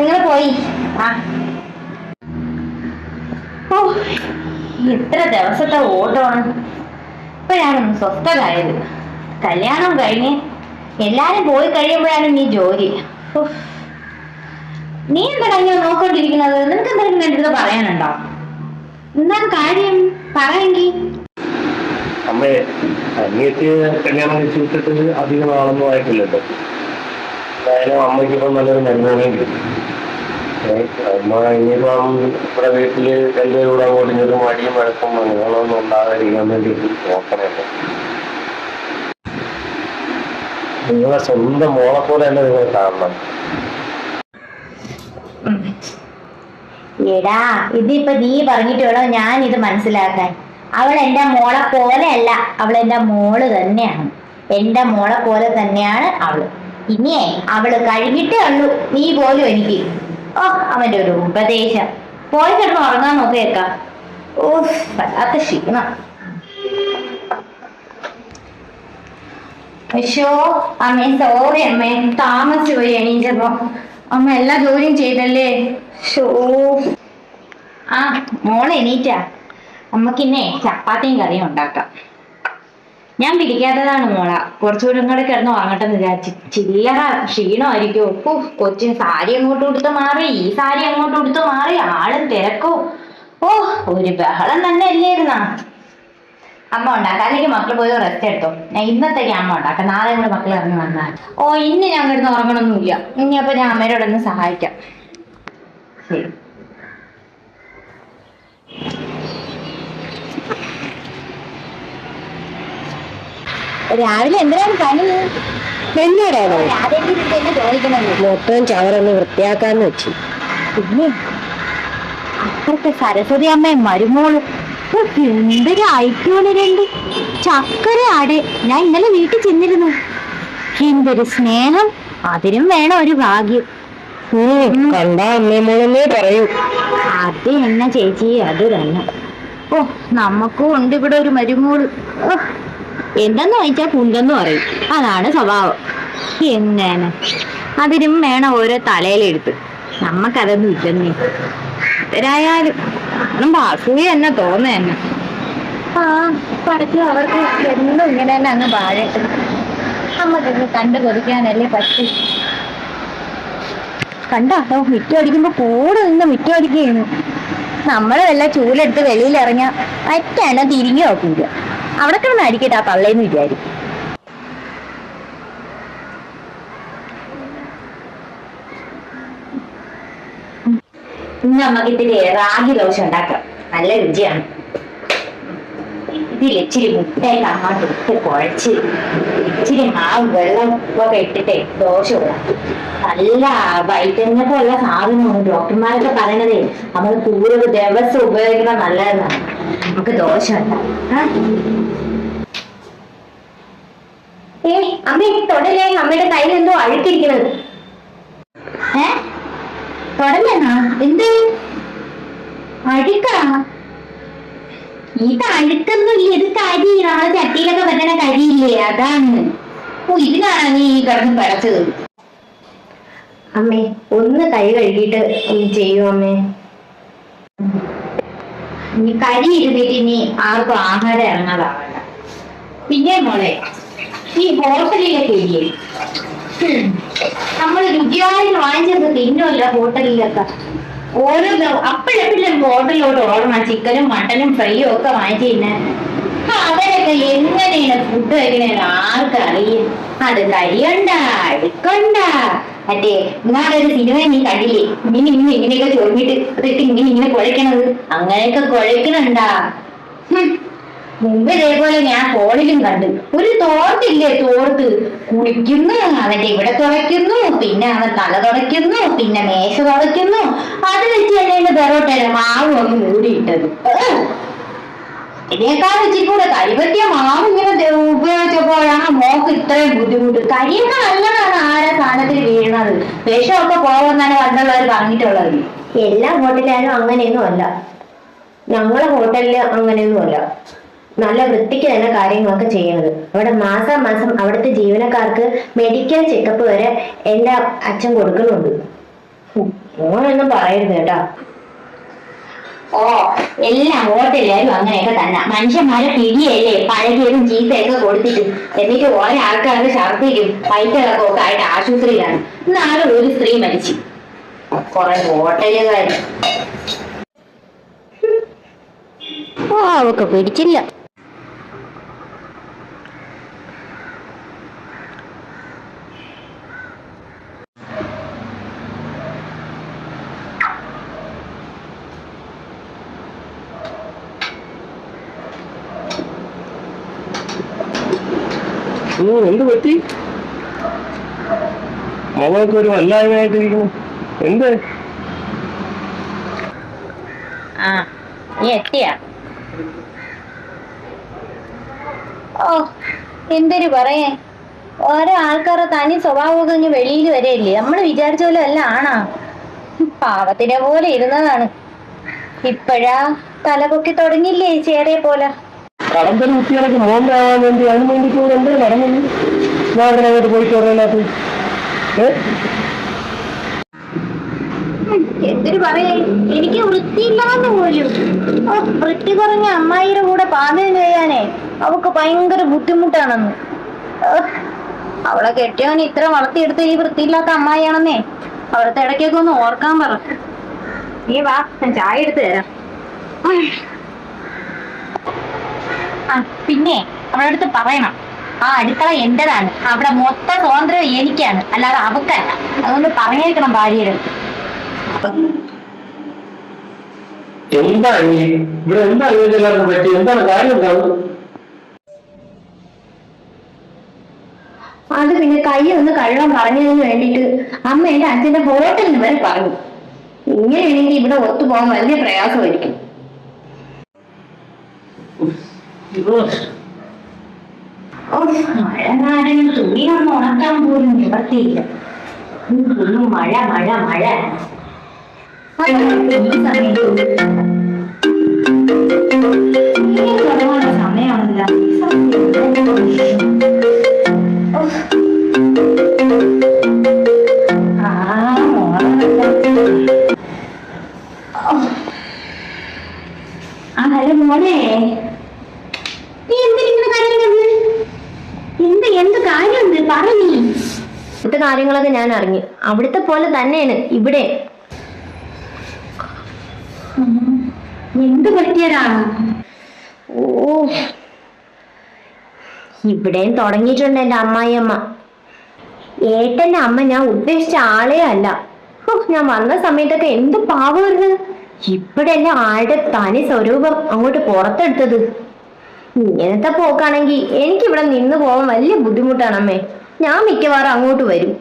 നിങ്ങൾ പോയി. ആ. എത്ര ദിവസത്തെ ഓട്ടമാണ്. ഇപ്പോഴാണ് സ്വസ്ഥതായത് കല്യാണം കഴിഞ്ഞ് എല്ലാരും പോയി കഴിയുമ്പോഴാണ് നീ ജോലി. നീ എന്താ കഴിഞ്ഞ നോക്കൊണ്ടിരിക്കുന്നത് നിനക്ക് എന്തെങ്കിലും എന്റെ അടുത്ത് പറയാനുണ്ടോ? എന്താണ് കാര്യം? പറയെങ്കിൽ അമ്മേ അനിയത്തി കല്യാണം കഴിച്ചു വിട്ടിട്ട് അധികം ആളൊന്നും ആയിട്ടില്ലല്ലോ. എന്തായാലും അമ്മയ്ക്ക് ഇപ്പം നല്ലൊരു മെമ്മോറിയും കിട്ടി അമ്മ ഇനിയിപ്പം ഇവിടെ വീട്ടിൽ എന്റെ കൂടെ അങ്ങോട്ട് ഇങ്ങോട്ടും മടിയും വഴക്കും അങ്ങനെയൊന്നും ഉണ്ടാകാതിരിക്കാൻ വേണ്ടി നോക്കണമല്ലോ. നിങ്ങളെ സ്വന്തം മോളെ പോലെ തന്നെ നിങ്ങൾ കാണണം. എടാ ഇതിപ്പോ നീ പറഞ്ഞിട്ട് വേണം ഞാൻ ഇത് മനസ്സിലാക്കാൻ. അവൾ എന്റെ മോളെ പോലെയല്ല അവൾ എന്റെ മോൾ തന്നെയാണ്. എന്റെ മോളെ പോലെ തന്നെയാണ് അവൾ ഇനിയേ അവൾ കഴിഞ്ഞിട്ടേ ഉള്ളൂ. നീ പോലും എനിക്ക്. ഓ അവന്റെ ഒരു ഉപദേശം. പോയി കിടന്ന് ഉറങ്ങാൻ നോക്കിയേക്കാം. ഓ വല്ലാത്ത ക്ഷീണം. അയ്യോ അമ്മേ സോറി അമ്മേ. താമസിച്ചു പോയി എണീച്ചപ്പോ. അമ്മ എല്ലാ ജോലിയും ചെയ്തല്ലേ? ഷോ ആ മോളെ എണീറ്റാ. അമ്മക്കിന്നെ ചപ്പാത്തിയും കറിയും ഉണ്ടാക്കാം. ഞാൻ പിടിക്കാത്തതാണ് മോള. കുറച്ചുകൂടെ കൂടെ കിടന്ന് എന്ന് വിചാരിച്ചു. ചില്ലറ ക്ഷീണമായിരിക്കും ഒപ്പു കൊച്ചിന് സാരി അങ്ങോട്ട് കൊടുത്ത് മാറി. ഈ സാരി അങ്ങോട്ട് കൊടുത്ത് മാറി. ആളും തിരക്കോ. ഓ ഒരു ബഹളം തന്നെ അല്ലായിരുന്നാ അമ്മ ഉണ്ടാക്കാം അല്ലെങ്കിൽ മക്കൾ പോയി റെസ്റ്റ് എടുത്തോ. ഞാൻ ഇന്നത്തേക്ക് അമ്മ ഉണ്ടാക്കാം. നാളെ കൂടെ മക്കൾ ഇറങ്ങി വന്നാൽ. ഓ ഇന്ന് ഞാൻ കിടന്ന് ഉറങ്ങണമൊന്നുമില്ല ഇനി അപ്പൊ ഞാൻ അമ്മയോടൊന്ന് സഹായിക്കാം. ശരി. രാവിലെ എന്തിനാണ് പണി? എന്നോടാണോ മൊത്തം ചവറൊന്ന് വൃത്തിയാക്കാന്ന് വെച്ചു. പിന്നെ അപ്പുറത്തെ സരസ്വതി അമ്മയും മരുമോൾ എന്തൊരു ഐക്യോണ് രണ്ട്. ചക്കര ആടെ. ഞാൻ ഇന്നലെ വീട്ടിൽ ചെന്നിരുന്നു. എന്തൊരു സ്നേഹം. അതിനും വേണം ഒരു ഭാഗ്യം. കണ്ട പറയൂ. അത് എന്നെ ചേച്ചി അത് തന്നെ. ഓ നമുക്കും ഉണ്ട് ഇവിടെ ഒരു മരുമോൾ ഓ, എന്തെന്ന് ചോദിച്ചാൽ കുന്തെന്ന് പറയും. അതാണ് സ്വഭാവം. എങ്ങനെ? അതിനും വേണം ഓരോ തലയിലെടുത്ത് നമ്മക്കതൊന്നും ഇല്ലെന്നേ. എന്തരായാലും കാണുമ്പോ അസൂയ തന്നെ ആ പഠിച്ചു അവർക്ക് എന്നും ഇങ്ങനെ തന്നെ അങ്ങ് പാഴട്ട് നമ്മക്കൊക്കെ കണ്ടു കൊതിക്കാനല്ലേ പറ്റി. കണ്ടോ? മിറ്റം അടിക്കുമ്പോ കൂടെ നിന്ന് മിറ്റം അടിക്കുകയാണ് നമ്മൾ വല്ല ചൂലെടുത്ത് വെളിയിൽ ഇറങ്ങിയ പറ്റാനോ തിരിഞ്ഞു നോക്കിയില്ല. അവിടെ കിടന്ന് അടിക്കട്ടെ ആ തള്ളേന്ന് വിചാരിക്കും. ഇന്ന് റാഗി ദോശ ഉണ്ടാക്കാം. നല്ല രുചിയാണ്. ഇതിൽ ഇച്ചിരി മുട്ടയൊക്കെ അങ്ങോട്ട് ഇട്ട് കുഴച്ച്. ഇച്ചിരി മാവ് വെള്ളം ഒക്കെ ഇട്ടിട്ടേ ദോശ നല്ല വൈറ്റമിനൊക്കെ ഉള്ള സാധനമാണ്. ഡോക്ടർമാരൊക്കെ പറയണതേ നമ്മൾ കൂടുതൽ ദിവസം ഉപയോഗിക്കുന്ന നല്ലതാണ്. നമുക്ക് ദോശ ഏ അമ്മ തൊടലേ അമ്മയുടെ കയ്യിൽ എന്തോ അഴുക്കിരിക്കുന്നത്. ഏ? തൊടലെന്നാ എന്ത്? അഴുക്കാ? ഇത് അഴുക്കൊന്നുമില്ല ഇത് കരി നമ്മളെ ചട്ടിയിലൊക്കെ പറ്റണ കരിയില്ലേ അതാണ്. ഓ ഇതിനാണ് നീ ഈ കിടന്ന് പടച്ചത്. അമ്മേ ഒന്ന് കൈ കഴുകിയിട്ട് ചെയ്യൂ അമ്മേ. നീ കരി ഇരുന്നിട്ട് ഇനി ആർക്കും ആഹാരം ഇറങ്ങാതാവണ്ട. പിന്നെ മോളെ ഈ ഹോട്ടലിലൊക്കെ ഇല്ലേ നമ്മൾ രുചിയായി വാങ്ങിച്ചത് തിന്നുമല്ല ഹോട്ടലിലൊക്കെ. ഓരോ അപ്പോഴെപ്പോഴും ഹോട്ടലിലോട്ട് ഓടണം. ചിക്കനും മട്ടനും ഫ്രൈയും ഒക്കെ വാങ്ങിച്ചു തിന്നെ അവരൊക്കെ എങ്ങനെയാണ് ഫുഡ് കഴിക്കണേന്ന് ആർക്കറിയും. അത് കരിയണ്ട എടുക്കണ്ട. മറ്റേ ഇന്നാളൊരു സിനിമ നീ കണ്ടില്ലേ? ഇങ്ങനെ ഇങ്ങനെ ഇങ്ങനെയൊക്കെ ചൊറിഞ്ഞിട്ട് ഇങ്ങനെ ഇങ്ങനെ കുഴക്കണത്. അങ്ങനെയൊക്കെ കുഴക്കണണ്ടാ. മുമ്പ് ഇതേപോലെ ഞാൻ ഫോണിലും കണ്ടു. ഒരു തോർത്തില്ലേ തോർത്ത് കുളിക്കുന്നു അവന്റെ ഇവിടെ തുടയ്ക്കുന്നു പിന്നെ അവൻ തല തുടയ്ക്കുന്നു പിന്നെ മേശ തുടയ്ക്കുന്നു അത് വെച്ച് തന്നെ പെറോട്ടല്ല മാവ് ഒന്ന് മൂടിയിട്ടത്. ഇതിനേക്കാൾ വെച്ചിട്ട് കൂടെ മാവ് ഇങ്ങനെ ഉപയോഗിച്ചപ്പോഴാണ് മോക്ക് ഇത്രയും ബുദ്ധിമുട്ട്. കരിയൊക്കെ നല്ലതാണ് ആരാ സാധനത്തിൽ വീഴുന്നത്? വിഷമൊക്കെ പോകുമെന്നാണ് പണ്ടുള്ളവർ പറഞ്ഞിട്ടുള്ളത്. എല്ലാ ഹോട്ടലിലും അങ്ങനെയൊന്നും അല്ല. ഞങ്ങളെ ഹോട്ടലിൽ അങ്ങനെയൊന്നും അല്ല. നല്ല വൃത്തിക്ക് തന്നെ കാര്യങ്ങളൊക്കെ ചെയ്യുന്നത്. അവിടെ മാസം മാസം അവിടുത്തെ ജീവനക്കാർക്ക് മെഡിക്കൽ ചെക്കപ്പ് വരെ എന്റെ അച്ഛൻ കൊടുക്കുന്നുണ്ട്. ഓണൊന്നും പറയരുത് കേട്ടാ. ഓ എല്ലാ ഹോട്ടലുകാരും അങ്ങനെയൊക്കെ തന്നെ. മനുഷ്യന്മാരെ പിടിയല്ലേ പഴകിയതും ചീത്തയൊക്കെ കൊടുത്തിട്ടും. എന്നിട്ട് ആൾക്കാർക്ക് ഛർദിക്കും പൈസകളൊക്കെ ഒക്കെ ആയിട്ട് ആശുപത്രിയിലാണ്. നാളെ ഒരു സ്ത്രീ മരിച്ചു. കുറെ ഹോട്ടലുകാർ ഓ അവക്ക് പിടിച്ചില്ല. എന്ത് പറ്റി? മോൾക്ക് ഒരു വല്ലായ്മയായിട്ടിരിക്കുന്നു. എന്ത്? ഓ എന്തൊരു പറയേ? ഓരോ ആൾക്കാരുടെ തനി സ്വഭാവമൊക്കെ ഇങ്ങ് വെളിയിൽ വരെയല്ലേ? നമ്മൾ വിചാരിച്ച പോലെ അല്ല ആണാ? പാവത്തിനെ പോലെ ഇരുന്നതാണ്. ഇപ്പോഴാ തലപൊക്കി തുടങ്ങിയില്ലേ ചേരെ പോലെ? കടമ്പൽ കുട്ടികളൊക്കെ മോണ്ടാവാൻ വേണ്ടി അതിന് വേണ്ടിയിട്ട് ഇവിടെ എന്തേ നടന്നില്ല. ഞാൻ അങ്ങനെ അങ്ങോട്ട് പോയിട്ട് പറയാനകത്ത് ഏഹ് എന്തൊരു പറയേ? എനിക്ക് വൃത്തിയില്ലാന്ന് പോലും. വൃത്തി കുറഞ്ഞ അമ്മായിയുടെ കൂടെ പാചകം ചെയ്യാനേ അവക്ക് ഭയങ്കര ബുദ്ധിമുട്ടാണെന്ന്. അവളെ കെട്ടിയവൻ ഇത്ര വളർത്തിയെടുത്ത ഈ വൃത്തിയില്ലാത്ത അമ്മായിയാണെന്നേ. അവിടുത്തെ ഇടയ്ക്കൊക്കെ ഒന്ന് ഓർക്കാൻ പറ. നീ വാ ഞാൻ ചായ എടുത്തു തരാം. ആ പിന്നെ അവളുടെ അടുത്ത് പറയണം. ആ അടുക്കള എന്റേതാണ്. അവിടെ മൊത്ത സ്വാതന്ത്ര്യം എനിക്കാണ്. അല്ലാതെ അവക്കല്ല. അതുകൊണ്ട് പറഞ്ഞേക്കണം ഭാര്യയുടെ. അടുത്ത് എന്താ ഈ ഇവിടെ എന്താ ഇവരെല്ലാവർക്കും പറ്റി? എന്താണ് കാര്യം എന്താണ് അത് പിന്നെ കൈ ഒന്ന് കഴുകാൻ പറഞ്ഞതിന് വേണ്ടിട്ട് അമ്മ എന്റെ അച്ഛന്റെ ഹോട്ടലിന് വരെ പറഞ്ഞു. ഇങ്ങനെയാണെങ്കിൽ ഇവിടെ ഒത്തുപോകാൻ വലിയ പ്രയാസമായിരിക്കും. ഓ, മഴ നാരങ്ങ തുണിയൊന്നും ഉണക്കാൻ പോലും നിവർത്തിയില്ല ഫുള്ളും മഴ മഴ മഴ. സമയമാണല്ലോ. ആ ഹലോ മോനെ എന്ത് കാര്യമുണ്ട്? പറഞ്ഞു ഇവിടുത്തെ കാര്യങ്ങളൊക്കെ ഞാൻ അറിഞ്ഞു. അവിടുത്തെ പോലെ തന്നെയാണ് ഇവിടെ. എന്ത് പറ്റിയതാണ്? ഓ. ഇവിടെയും തുടങ്ങിയിട്ടുണ്ട് എന്റെ അമ്മായിയമ്മ. ഏട്ടന്റെ അമ്മ ഞാൻ ഉദ്ദേശിച്ച ആളേ അല്ല. ഞാൻ വന്ന സമയത്തൊക്കെ എന്ത് പാവമായിരുന്നു ഇപ്പോഴല്ലേ ആളുടെ തനി സ്വരൂപം അങ്ങോട്ട് പുറത്തെടുത്തത്? ഇങ്ങനത്തെ പോക്കാണെങ്കിൽ എനിക്കിവിടെ നിന്ന് പോവാൻ വലിയ ബുദ്ധിമുട്ടാണ് അമ്മേ ഞാൻ മിക്കവാറും അങ്ങോട്ട് വരും.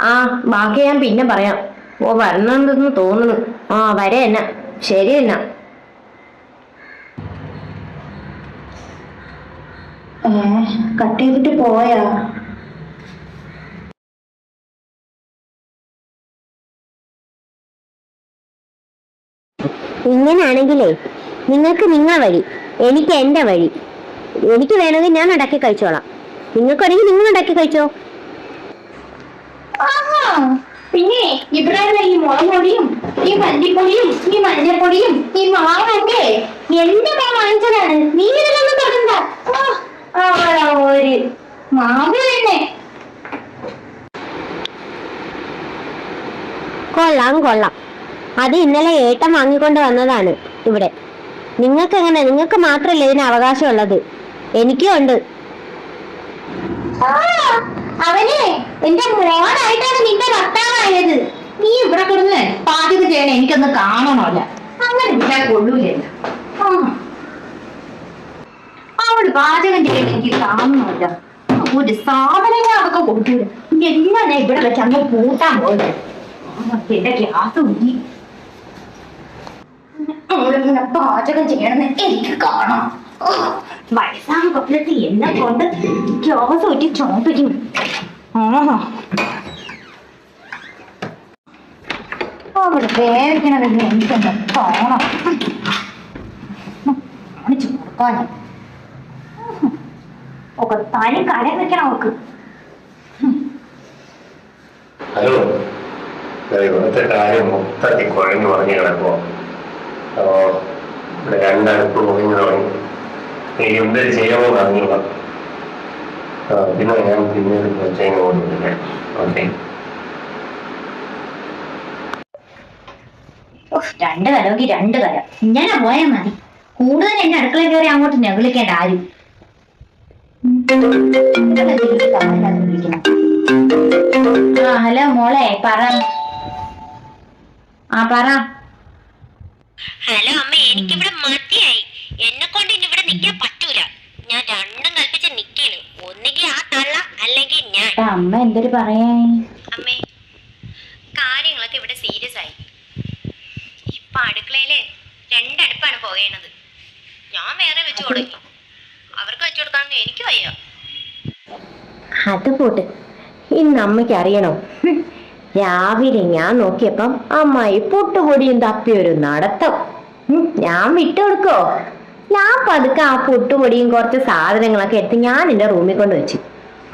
ആ ബാക്കി ഞാൻ പിന്നെ പറയാം. ഓ വരണമെന്ന് തോന്നുന്നു. ആ വരെ എന്നാ. ശരി എന്നാ. കട്ട് ചെയ്തിട്ട് പോയാ? ഇങ്ങനാണെങ്കിലേ നിങ്ങൾക്ക് നിങ്ങളെ വഴി എനിക്ക് എന്റെ വഴി. എനിക്ക് വേണമെങ്കിൽ ഞാൻ ഉണ്ടാക്കി കഴിച്ചോളാം. നിങ്ങൾക്ക് വേണമെങ്കിൽ നിങ്ങൾ ഉണ്ടാക്കി കഴിച്ചോ? പിന്നെ ഇവിടെ ഈ മുളകുപൊടിയും ഈ മല്ലിപ്പൊടിയും ഈ മഞ്ഞപ്പൊടിയും ഈ മാവൊക്കെ എന്റെ മാ വാങ്ങിച്ചതാണ്. നീ ഇതിലൊന്നും ആ, ഒരു മാവ് തന്നെ. കൊള്ളാം കൊള്ളാം. അത് ഇന്നലെ ഏട്ടം വാങ്ങിക്കൊണ്ട് വന്നതാണ് ഇവിടെ. നിങ്ങൾക്ക് എങ്ങനെ നിങ്ങൾക്ക് മാത്രമല്ല ഇതിന് അവകാശമുള്ളത്? എനിക്കും ഉണ്ട്. നിന്റെ നീ ഇവിടെ എനിക്കൊന്ന് കാണണമല്ല. അങ്ങനെ. അവൾ പാചകം ചെയ്യണ എനിക്ക് കാണണമല്ല. ഒരു സാധനങ്ങൾ അതൊക്കെ കൊടുക്കൂല എല്ലാം ഇവിടെ വെച്ച് അങ്ങ് പൂട്ടാൻ പോയത് എന്റെ ഗ്യാസ് ഊരി. അവളിങ്ങനെ പാചകം ചെയ്യണമെന്ന് എനിക്ക് കാണാം വയസ്സാണ് വയസ്സാം കൊല്ലത്ത് എന്നെ കൊണ്ട് ഗ്യാസ് ഊറ്റി ചോപ്പിക്കും. അവിടെ വേവിക്കണതെന്ന് എനിക്കൊന്ന് കാണാം കാണിച്ചു ഒക്കെ തനി കര വെക്കണം അവക്ക് ഹലോ. ദേ ഇവിടുത്തെ കാര്യം മൊത്തത്തിൽ കുഴഞ്ഞു പറഞ്ഞു കിടക്കുമോ അപ്പോ ഇവിടെ രണ്ടടുപ്പ് മുറിഞ്ഞു തുടങ്ങി. എനിക്ക് എന്തൊരു ചെയ്യാമോ അറിഞ്ഞൂടാ ആ പിന്നെ ഞാൻ പിന്നീട് ചെയ്യാൻ ഓടിക്കില്ല ഓക്കെ. രണ്ട് കലമെങ്കിൽ രണ്ട് കലം ഇങ്ങനെ മതി. കൂടുതൽ എന്നെ അടുക്കള കയറി അങ്ങോട്ട് നെഗളിക്കേണ്ട ആരും. ഹലോ മോളെ പറ. ആ പറ. ഹലോ അമ്മ എനിക്കിവിടെ മതിയായി. എന്നെ കൊണ്ട് ഇനി ഇവിടെ നിൽക്കാൻ പറ്റൂല. ഞാൻ രണ്ടും കൽപ്പിച്ച് നിക്കാണ് ഒന്നുകിൽ ആ തള്ള അല്ലെങ്കിൽ ഞാൻ. അമ്മ എന്തൊരു പറയാ അമ്മേ കാര്യങ്ങളൊക്കെ ഇവിടെ സീരിയസ് ആയി. ഇപ്പൊ അടുക്കളയിൽ രണ്ടടുപ്പാണ് പോകേണ്ടത് ഞാൻ വേറെ വെച്ചു കൊടുക്കും. അവർക്ക് വെച്ചു കൊടുക്കാന്ന് എനിക്ക് വയ്യ. അത് പോട്ട്. ഇന്ന് അമ്മയ്ക്ക് അറിയണോ. രാവിലെ ഞാൻ നോക്കിയപ്പം അമ്മായി പൊട്ടുപൊടിയും തപ്പിയൊരു നടത്തം. ഞാൻ വിട്ടുകൊടുക്കോ ഞാൻ പതുക്കെ ആ പുട്ടുപൊടിയും കുറച്ച് സാധനങ്ങളൊക്കെ എടുത്ത് ഞാൻ എന്റെ റൂമിൽ കൊണ്ട് വെച്ചു.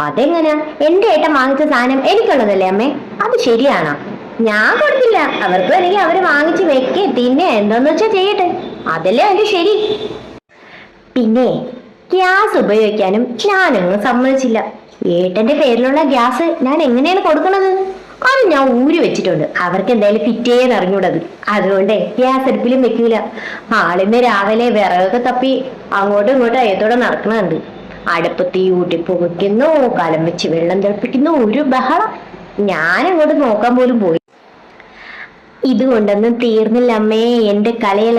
അതെങ്ങനെ? എന്റെ ഏട്ടൻ വാങ്ങിച്ച സാധനം എനിക്കുള്ളതല്ലേ അമ്മേ? അത് ശരിയാണോ? ഞാൻ കൊടുത്തില്ല. അവർക്ക് വേണമെങ്കിൽ അവർ വാങ്ങിച്ച് വെക്കേ. തിന്നെ എന്താന്ന് വെച്ചാ ചെയ്യട്ടെ. അതല്ലേ അതിന്റെ ശരി. പിന്നെ ഗ്യാസ് ഉപയോഗിക്കാനും ഞാനങ്ങ് സമ്മതിച്ചില്ല. ഏട്ടന്റെ പേരിലുള്ള ഗ്യാസ് ഞാൻ എങ്ങനെയാണ് കൊടുക്കണത്? അത് ഞാൻ ഊരി വെച്ചിട്ടുണ്ട്. അവർക്ക് എന്തായാലും ഫിറ്റേന്ന് അറിഞ്ഞൂടത്. അതുകൊണ്ട് ഗ്യാസ് അടുപ്പിലും വെക്കൂല. ആളിന്ന് രാവിലെ വിറകൊക്കെ തപ്പി അങ്ങോട്ടും ഇങ്ങോട്ടും അയത്തോടെ നടക്കണുണ്ട്. അടുപ്പ് തീ ഊട്ടി പുകയ്ക്കുന്നു കലം വെച്ച് വെള്ളം തിളപ്പിക്കുന്നു ഒരു ബഹളം. ഞാൻ അങ്ങോട്ട് നോക്കാൻ പോലും പോയി. ഇതുകൊണ്ടൊന്നും തീർന്നില്ല അമ്മേ എന്റെ കലയിൽ.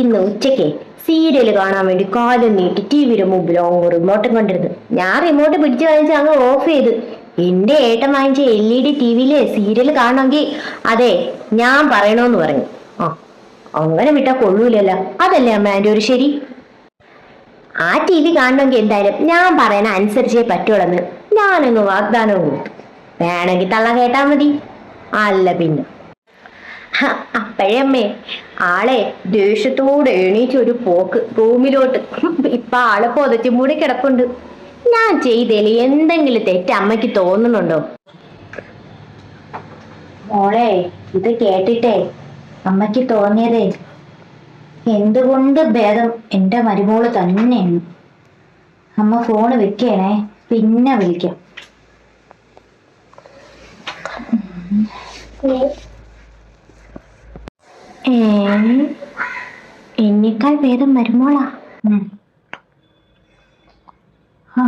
ഇന്ന് ഉച്ചയ്ക്ക് സീരിയൽ കാണാൻ വേണ്ടി കാലം നീട്ടി ടി വിയുടെ മുമ്പിൽ റിമോട്ടും കൊണ്ടിരുന്നു. ഞാൻ റിമോട്ട് പിടിച്ചു വാങ്ങിച്ച് അങ്ങ് ഓഫ് ചെയ്ത്. എന്റെ ഏട്ടൻ വാങ്ങിച്ച എൽ ഇ ഡി ടി വിയിലെ സീരിയൽ കാണണമെങ്കിൽ അതെ ഞാൻ പറയണോന്ന് പറഞ്ഞു. ആ അങ്ങനെ വിട്ടാ കൊള്ളൂലല്ലോ. അതല്ലേ അമ്മ ഒരു ശരി? ആ ടി വി കാണണമെങ്കിൽ എന്തായാലും ഞാൻ പറയണ അനുസരിച്ചേ പറ്റുള്ളെന്ന് ഞാനങ്ങ് വാഗ്ദാനം കൊടുത്തു. വേണമെങ്കിൽ തള്ള കേട്ടാ മതി. അല്ല പിന്നെ. അപ്പഴമ്മേ ആളെ ദേഷ്യത്തോടെ എണീച്ചൊരു പോക്ക് റൂമിലോട്ട്. ഇപ്പൊ ആളെ പൊതച്ചു മൂടി കിടപ്പുണ്ട്. ഞാൻ ചെയ്തേൽ? എന്തെങ്കിലും തെറ്റ് അമ്മയ്ക്ക് തോന്നുന്നുണ്ടോ? മോളെ ഇത് കേട്ടിട്ടേ. അമ്മയ്ക്ക് തോന്നിയതേ. എന്തുകൊണ്ട് ഭേദം എന്റെ മരുമോൾ തന്നെയാണ് അമ്മ ഫോണ് വെക്കണേ പിന്നെ വിളിക്കാം. ഏ എന്നേക്കാൾ ഭേദം മരുമോളാ. ആ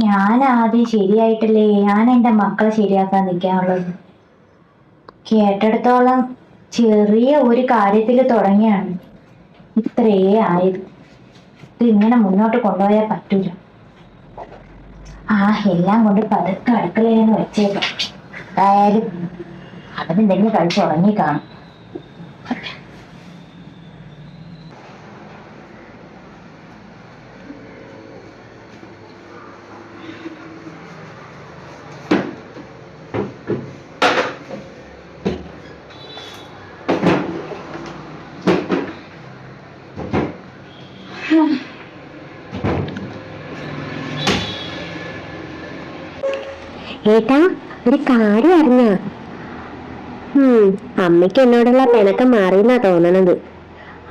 ഞാൻ ആദ്യം ശരിയായിട്ടില്ലേ? ഞാൻ എന്റെ മക്കളെ ശരിയാക്കാൻ നിൽക്കാനുള്ളത്. കേട്ടിടത്തോളം ചെറിയ ഒരു കാര്യത്തിൽ തുടങ്ങിയാണ്. ഇത്രേ ആയത്. ഇതിങ്ങനെ മുന്നോട്ട് കൊണ്ടുപോയാൽ പറ്റൂല. ആ എല്ലാം കൊണ്ട് പതുക്കെ അടുക്കളയിൽ വെച്ചേക്കാം. എന്തായാലും അവനെന്തെങ്കിലും കഴിച്ച് ഉറങ്ങി ഏട്ടാ ഒരു കാര്യം അറിഞ്ഞ. അമ്മയ്ക്ക് എന്നോടുള്ള പിണക്കം മാറിയെന്നാ തോന്നണത്.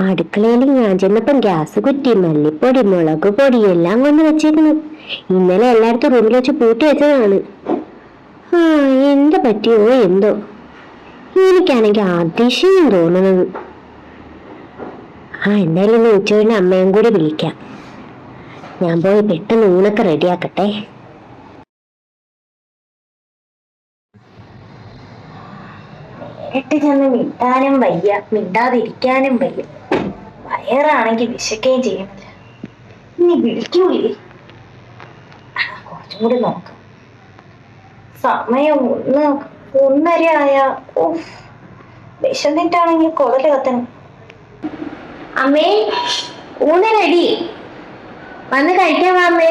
അടുക്കളയിൽ ഞാൻ ചെന്നപ്പം ഗ്യാസ് കുറ്റി മല്ലിപ്പൊടി മുളക് പൊടി എല്ലാം കൊണ്ട് വെച്ചേക്കുന്നു. ഇന്നലെ എല്ലായിടത്തും റൂമിൽ വെച്ച് പൂട്ടി വെച്ചതാണ്. ആ എന്താ പറ്റിയോ എന്തോ. എനിക്കാണെങ്കിൽ അതിശയം തോന്നുന്നത് ആ എന്തായാലും ഇന്ന് ഉച്ചകഴിഞ്ഞ് അമ്മയും കൂടി വിളിക്കാം. ഞാൻ പോയി പെട്ടെന്ന് ഊണൊക്കെ റെഡിയാക്കട്ടെ. നേരിട്ട് ചെന്ന് മിണ്ടാനും വയ്യ. മിണ്ടാതിരിക്കാനും വയ്യ. വയറാണെങ്കിൽ വിശക്കുകയും ചെയ്യുന്നില്ല ഇനി വിളിക്കൂലേ? കുറച്ചും കൂടി നോക്കാം. സമയം ഒന്ന് ഒന്നര ആയ വിശന്നിട്ടാണെങ്കിൽ കുടൽ കത്തണം. അമ്മേ ഊണരടി വന്ന് കഴിക്കാൻ വാ അമ്മേ.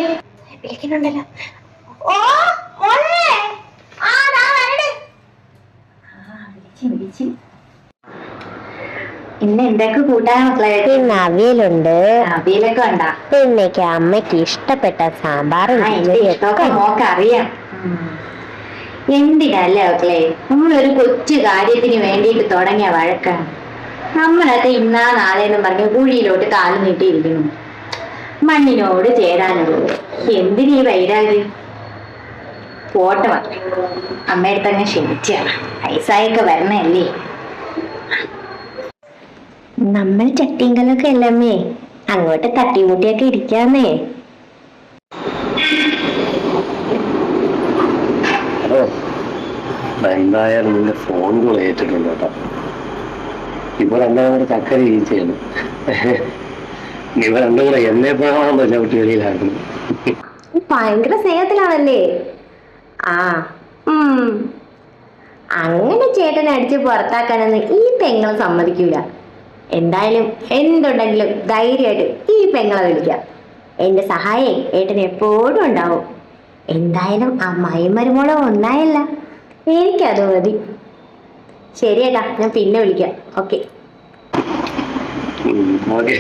വിളിക്കുന്നുണ്ടല്ലോ. ഓ മോളെ ആ ദാ വരണേ ആ വിളിച്ച് വിളിച്ച് ഇന്ന് എന്തൊക്കെ കൂട്ടാൻ മക്കളെ? പിന്നെ അവിയലുണ്ട്. അവിയലൊക്കെ ഉണ്ടാ പിന്നേക്ക് അമ്മയ്ക്ക് ഇഷ്ടപ്പെട്ട സാമ്പാർ ഇഷ്ടമൊക്കെ എന്തിനല്ലേ മക്കളെ? നമ്മളൊരു കൊച്ചു കാര്യത്തിന് വേണ്ടിയിട്ട് തുടങ്ങിയ വഴക്കാണ്. നമ്മളൊക്കെ ഇന്നാ നാളെന്നും പറഞ്ഞ് കുഴിയിലോട്ട് കാൽ നീട്ടിയിരിക്കുന്നു. മണ്ണിനോട് ചേരാനുള്ളത്. എന്തിനീ വൈരാഗ്യം? പോട്ടെ മക്കളെ. അമ്മയുടെ തന്നെ ക്ഷമിച്ച. വയസ്സായൊക്കെ വരണല്ലേ? നമ്മൾ ചട്ടിങ്കലൊക്കെ അല്ലമ്മേ. അങ്ങോട്ട് തട്ടിമുട്ടിയൊക്കെ ഇരിക്കാന്നേ. ഹലോ. എന്തായാലും നിന്റെ ഫോൺ ഏറ്റിട്ടുണ്ട് കേട്ടോ. ഇവർ രണ്ടാം കൂടെ ചക്കര ഈച്ചയാണ്. ഇവ രണ്ടും കൂടെ എന്നെ കുട്ടി ഭയങ്കര സ്നേഹത്തിലാണല്ലേ? ആ അങ്ങനെ ചേട്ടനെ അടിച്ച് പുറത്താക്കാനൊന്നും ഈ പെങ്ങൾ സമ്മതിക്കൂല. എന്തായാലും എന്തുണ്ടെങ്കിലും ധൈര്യമായിട്ട് ഈ പെങ്ങളെ വിളിക്കാം. എന്റെ സഹായം ഏട്ടന് എപ്പോഴും ഉണ്ടാവും. എന്തായാലും അമ്മായി മരുമോളെ ഒന്നായല്ല. എനിക്കത് മതി. ശരി ഏട്ടാ ഞാൻ പിന്നെ വിളിക്കാം. Okay okay.